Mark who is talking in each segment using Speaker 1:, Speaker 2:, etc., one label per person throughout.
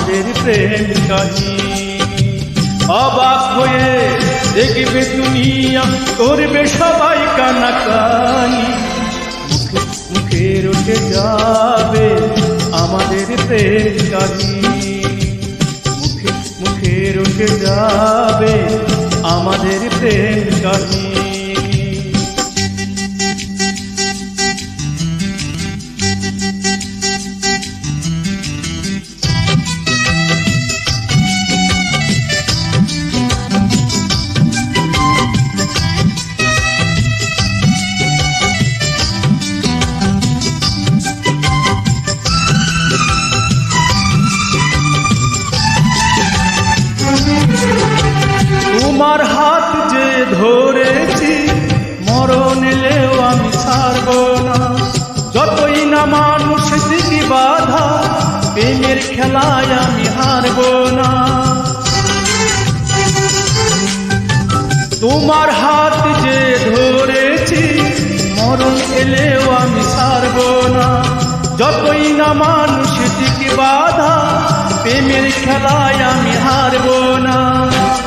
Speaker 1: আমাদের প্রেম কাহিনী। অবাক হয়ে দেখবে দুনিয়া করবে সবাই কানাকানি মুখে মুখে রটে যাবে আমাদের প্রেম কাহিনী। মুখে মুখে রটে যাবে আমাদের প্রেম কাহিনী। খেলায় আমি হারব না। তোমার হাত যে ধরেছি, মরণ এলেও আমি ছাড়ব না। যতই না মানুষ দিকে বাধা, প্রেমের খেলায় আমি হারব না।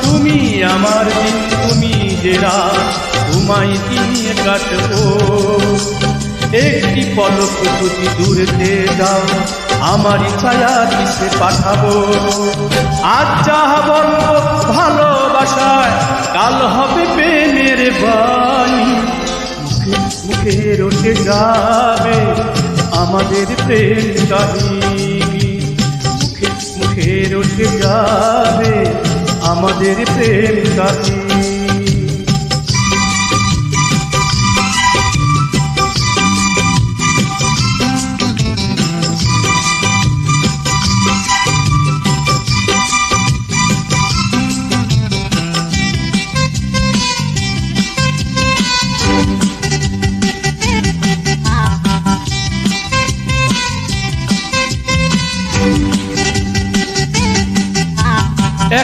Speaker 1: তুমি আমার দিন, তুমি যে রাত, তোমায় দিয়ে কাটবো। একটি পলক যদি দূরতে যাও আমারই ছায়া দিশে পাঠাবো? আজ যাহা বলব ভালোবাসায়, কাল হবে প্রেমের বাণী। মুখে মুখে রটে যাবে আমাদের প্রেম কাহিনী। মুখে মুখে রটে যাবে আমাদের প্রেম কাহিনী।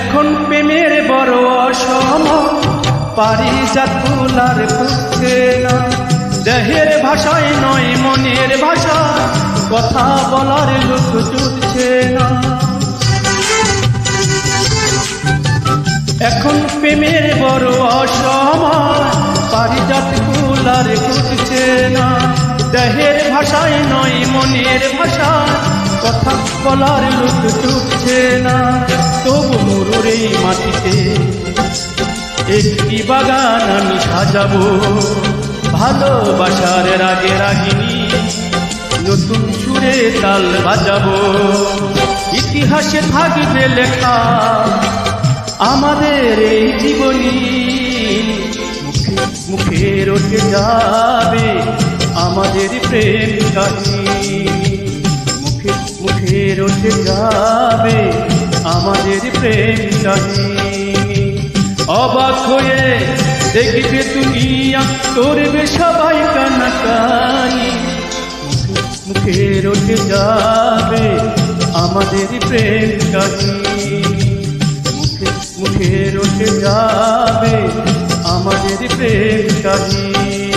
Speaker 1: এখন প্রেমের বড় অসম। পারি জাতুলার বুঝছে না। দেহের ভাষায় নয়, মনের ভাষা। কথা বলার লোক জুটছে না। এখন প্রেমের বড় অসমান পারিজাত কুলার ঘুরছে না। দেহের ভাষায় নয়, মনের ভাষা। কথা বলার লোক চুপছে না, তবু মরুর এই মাটিতে। একটি বাগান আমি সাজাবো, ভালোবাসার রাগে রাগিনী। নতুন সুরে তাল বাজাবো, ইতিহাসে থাকবে লেখা আমাদের এই জীবনী। মুখে মুখে রটে যাবে আমাদের প্রেম কাহিনী। মুখে রটে যাবে, আমাদের প্রেম কাহিনী অবাক হয়ে দেখবে দুনিয়া করবে সবাই কানাকানি মুখে রটে যাবে আমাদের প্রেম কাহিনী মুখে মুখে রটে যাবে আমাদের প্রেম কাহিনী